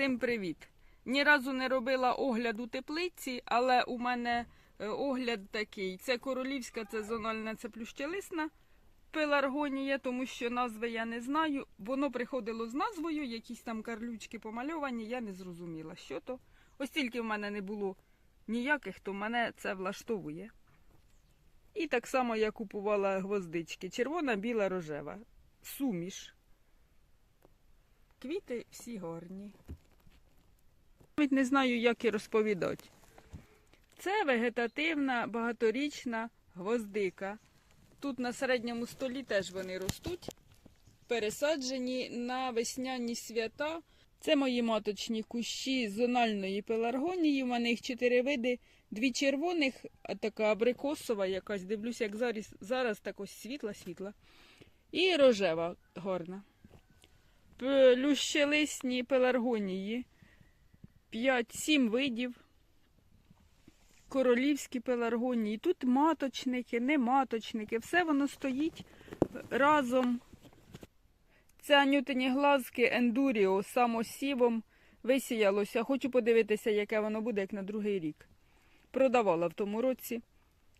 Всім привіт! Ні разу не робила огляд у теплиці, але у мене е, огляд такий. Це королівська, це зональна, це плющелисна пеларгонія, тому що назви я не знаю. Воно приходило з назвою, якісь там карлючки помальовані, я не зрозуміла, що то. Ось тільки в мене не було ніяких, то мене це влаштовує. І так само я купувала гвоздички. Червона, біла, рожева. Суміш. Квіти всі гарні. Навіть не знаю, як і розповідати. Це вегетативна багаторічна гвоздика. Тут на середньому столі теж вони ростуть, пересаджені на весняні свята. Це мої маточні кущі зональної пеларгонії. У мене їх чотири види. Дві червоних, а така абрикосова якась, дивлюся, як зараз, зараз так ось світла-світла. І рожева гарна. Плющелисні пеларгонії. 5-7 видів. Королівські пеларгонії. Тут маточники, не маточники. Все воно стоїть разом. Це анютині глазки ендуріо самосівом висіялося. Хочу подивитися, яке воно буде, як на другий рік. Продавала в тому році.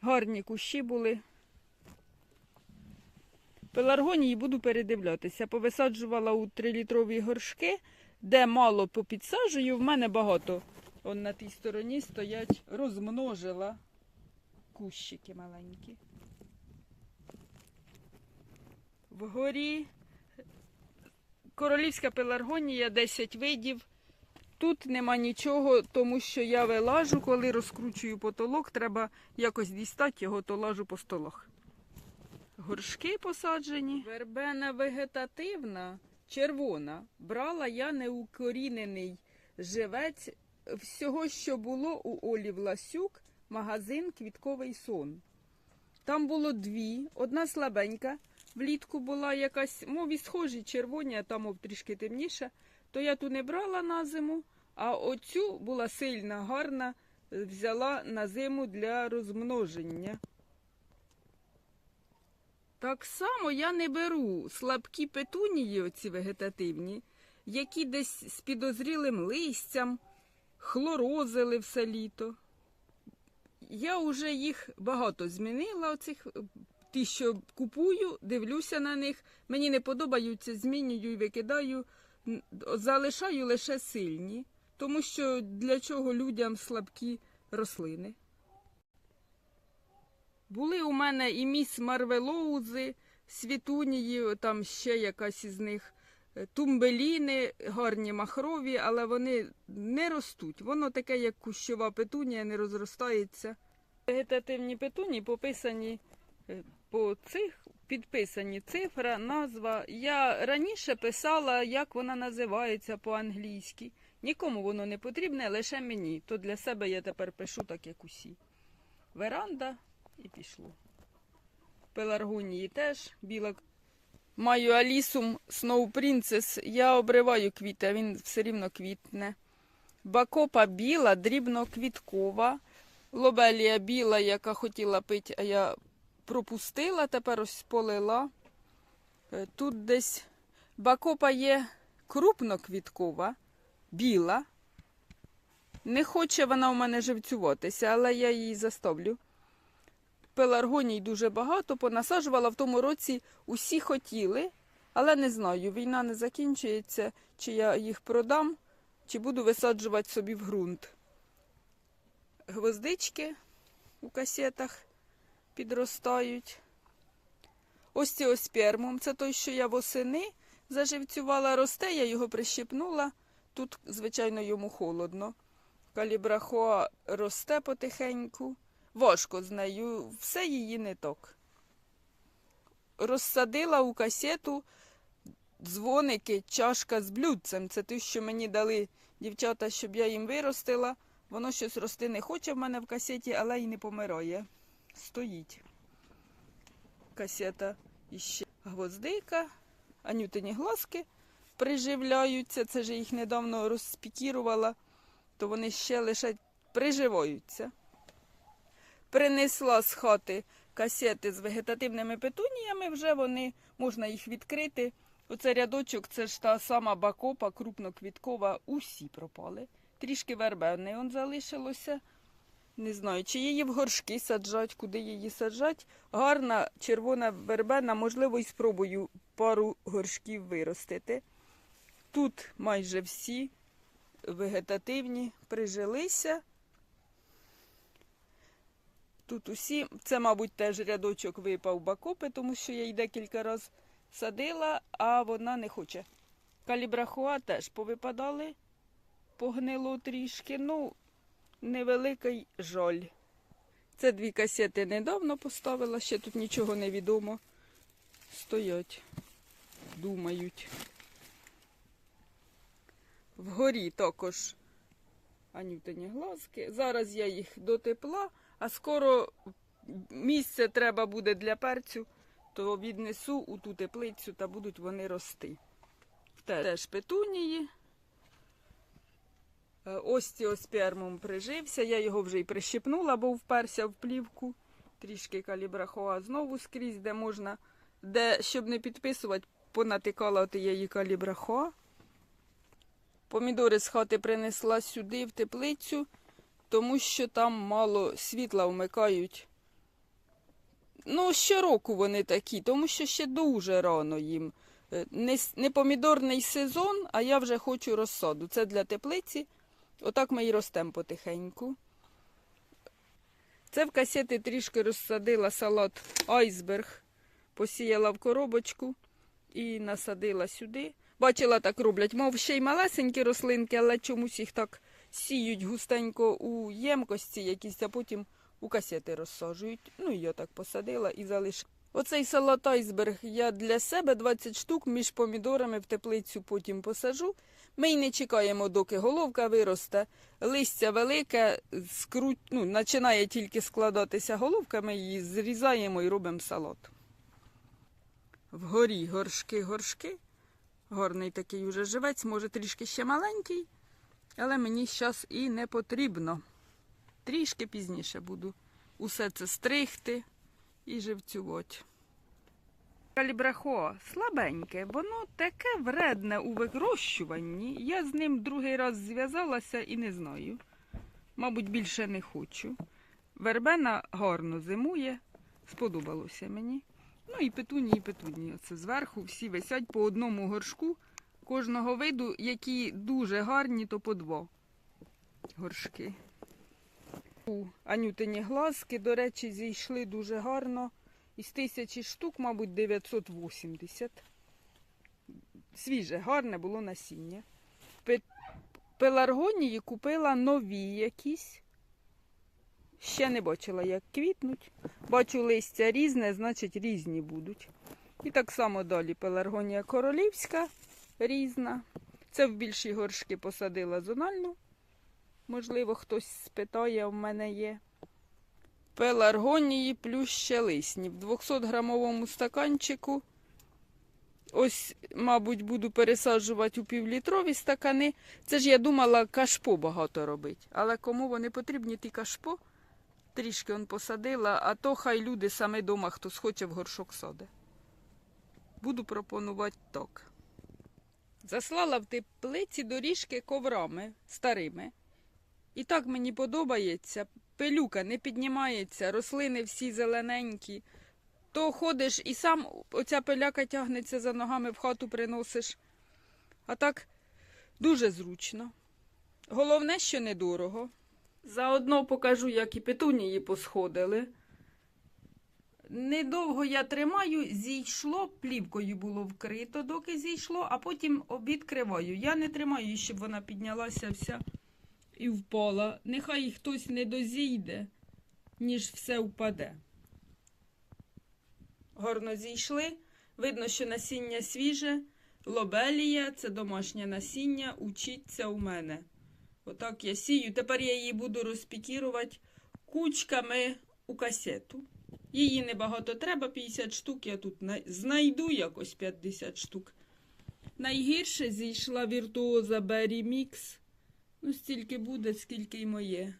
Гарні кущі були. Пеларгонії буду передивлятися. Повисаджувала у 3-літрові горшки, де мало попідсаджую, в мене багато. Он на тій стороні стоять, розмножила кущики маленькі. Вгорі королівська пеларгонія 10 видів. Тут нема нічого, тому що я вилажу, коли розкручую потолок, треба якось дістати його, то лажу по столах. Горшки посаджені. Вербена вегетативна, червона. Брала я неукорінений живець всього, що було у Олі Власюк, магазин Квітковий сон. Там було дві, одна слабенька, влітку була якась, мові схожі, червоні, а там мов трішки темніша. То я ту не брала на зиму, а оцю була сильна, гарна, взяла на зиму для розмноження. Так само я не беру слабкі петунії, оці вегетативні, які десь з підозрілим листям, хлорозили все літо. Я вже їх багато змінила, оцих, ті, що купую, дивлюся на них. Мені не подобаються, змінюю і викидаю, залишаю лише сильні, тому що для чого людям слабкі рослини. Були у мене і міс Марвелоузи, світунії, там ще якась із них, е, тумбеліни, гарні махрові, але вони не ростуть. Воно таке, як кущова петунія, не розростається. Вегетативні петунії пописані е, по цих, підписані цифра, назва. Я раніше писала, як вона називається по-англійськи. Нікому воно не потрібне, лише мені. То для себе я тепер пишу так, як усі. Веранда і пішло. Пеларгонії теж біла. Маю Алісум Snow Princess. Я обриваю квіти, а він все рівно квітне. Бакопа біла, дрібноквіткова. Лобелія біла, яка хотіла пити, а я пропустила, тепер ось полила. Е, Тут десь бакопа є крупноквіткова, біла. Не хоче вона у мене живцюватися, але я її заставлю. Пеларгоній дуже багато, понасаджувала в тому році усі хотіли, але не знаю, війна не закінчується, чи я їх продам, чи буду висаджувати собі в ґрунт. Гвоздички у касетах підростають. Ось це той, що я восени заживцювала, росте, я його прищипнула. Тут, звичайно, йому холодно. Калібрахоа росте потихеньку. Важко з нею, все її не так. Розсадила у касету дзвоники, чашка з блюдцем. Це те, що мені дали дівчата, щоб я їм виростила. Воно щось рости не хоче в мене в касеті, але й не помирає. Стоїть. Касета іще гвоздика, анютині глазки приживляються. Це ж їх недавно розспікірувала, то вони ще лише приживаються. Принесла з хати касети з вегетативними петуніями, вже вони можна їх відкрити Оце рядочок, це ж та сама бакопа, крупноквіткова, усі пропали. Трішки вербени он залишилося. Не знаю, чи її в горшки саджать, куди її саджать. Гарна червона вербена, можливо, і спробую пару горшків виростити. Тут майже всі вегетативні прижилися. Тут усі, це, мабуть, теж рядочок випав бакопи, тому що я її декілька разів садила, а вона не хоче. Калібрахуа теж повипадали, погнило трішки, ну, невеликий жаль. Це дві касети недавно поставила, ще тут нічого не відомо. Стоять, думають. Вгорі також анютині глазки. Зараз я їх до тепла, а скоро місце треба буде для перцю, то віднесу у ту теплицю та будуть вони рости. Теж петунії. Е, Остіоспермум прижився, я його вже й прищипнула, бо вперся в плівку. Трішки калібрахоа знову скрізь, де можна, де, щоб не підписувати, понатикала її калібрахоа. Помідори з хати принесла сюди, в теплицю, тому що там мало світла вмикають. Ну, щороку вони такі, тому що ще дуже рано їм. Е, Не, не помідорний сезон, а я вже хочу розсаду. Це для теплиці. Отак ми і ростемо потихеньку. Це в касети трішки розсадила салат айсберг, посіяла в коробочку і насадила сюди. Бачила, так роблять, мов ще й малесенькі рослинки, але чомусь їх так сіють густенько у ємкості якісь, а потім у касети розсаджують. Ну, я так посадила і залишила. Оцей салат айсберг я для себе 20 штук між помідорами в теплицю потім посажу. Ми й не чекаємо, доки головка виросте. Листя велике, скруть, ну, починає тільки складатися головка, ми її зрізаємо і робимо салат. Вгорі горшки-горшки. Гарний такий уже живець, може трішки ще маленький, але мені зараз і не потрібно. Трішки пізніше буду усе це стригти і живцювати. Калібрахоа слабеньке, воно таке вредне у вирощуванні. Я з ним другий раз зв'язалася і не знаю. Мабуть, більше не хочу. Вербена гарно зимує, сподобалося мені. Ну і петуні, і петуні. Оце зверху всі висять по одному горшку кожного виду, які дуже гарні, то по два горшки. У Анютині глазки, до речі, зійшли дуже гарно. Із тисячі штук, мабуть, 980. Свіже, гарне було насіння. Пеларгонії купила нові якісь. Ще не бачила, як квітнуть. Бачу листя різне, значить різні будуть. І так само далі пеларгонія королівська різна. Це в більші горшки посадила зональну. Можливо, хтось спитає, в мене є. Пеларгонії плюс щелисні. В 200-грамовому стаканчику. Ось, мабуть, буду пересаджувати у півлітрові стакани. Це ж я думала, кашпо багато робить. Але кому вони потрібні, ті кашпо, трішки он посадила, а то хай люди саме дома, хто схоче в горшок саде. Буду пропонувати так. Заслала в теплиці доріжки коврами старими. І так мені подобається. Пилюка не піднімається, рослини всі зелененькі. То ходиш і сам оця пиляка тягнеться за ногами, в хату приносиш. А так дуже зручно. Головне, що недорого. Заодно покажу, як і петунії посходили. Недовго я тримаю, зійшло, плівкою було вкрито, доки зійшло, а потім відкриваю. Я не тримаю, щоб вона піднялася вся і впала. Нехай хтось не дозійде, ніж все впаде. Гарно зійшли. Видно, що насіння свіже. Лобелія це домашнє насіння. Учіться у мене. Отак я сію. Тепер я її буду розпікірувати кучками у касету. Її небагато треба, 50 штук. Я тут знайду якось 50 штук. Найгірше зійшла віртуоза Berry Mix. Ну, стільки буде, скільки й моє.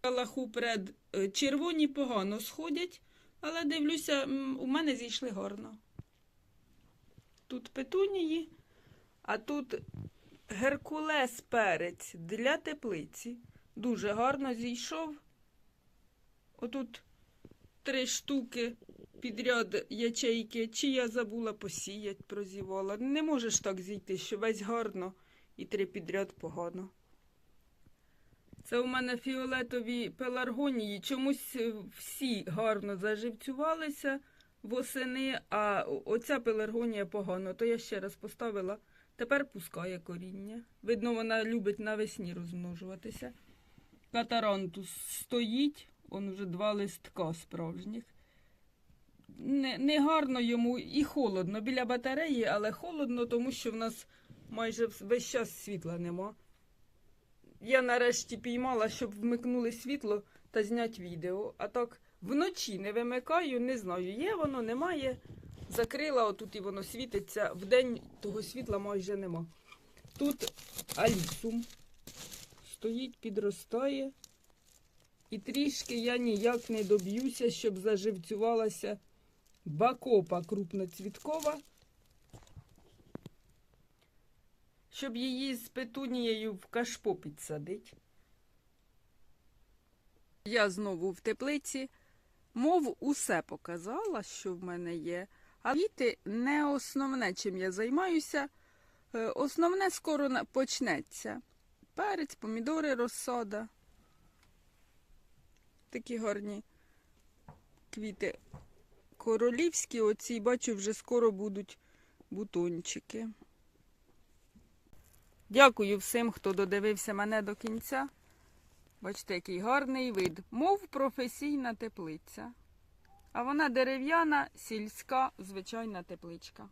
Калаху пред е, червоні погано сходять, але дивлюся, у мене зійшли гарно. Тут петунії, а тут геркулес перець для теплиці. Дуже гарно зійшов. Отут три штуки підряд ячейки. Чи я забула посіять, прозівала. Не можеш так зійти, що весь гарно і три підряд погано. Це у мене фіолетові пеларгонії. Чомусь е, всі гарно заживцювалися восени, а оця пеларгонія погано. То я ще раз поставила. Тепер пускає коріння. Видно, вона любить навесні розмножуватися. Катарантус стоїть, он вже два листка справжніх. Не, не гарно йому і холодно біля батареї, але холодно, тому що в нас майже весь час світла нема. Я нарешті піймала, щоб вмикнули світло та зняти відео. А так вночі не вимикаю, не знаю, є воно, немає. Закрила, отут і воно світиться. Вдень того світла майже нема. Тут алісум стоїть, підростає. І трішки я ніяк не доб'юся, щоб заживцювалася бакопа крупноцвіткова. Щоб її з петунією в кашпо підсадить. Я знову в теплиці. Мов усе показала, що в мене є. А квіти не основне, чим я займаюся. Е, Основне скоро почнеться. Перець, помідори, розсада. Такі гарні квіти королівські. Оці, бачу, вже скоро будуть бутончики. Дякую всім, хто додивився мене до кінця. Бачите, який гарний вид, мов професійна теплиця. А вона дерев'яна, сільська, звичайна тепличка.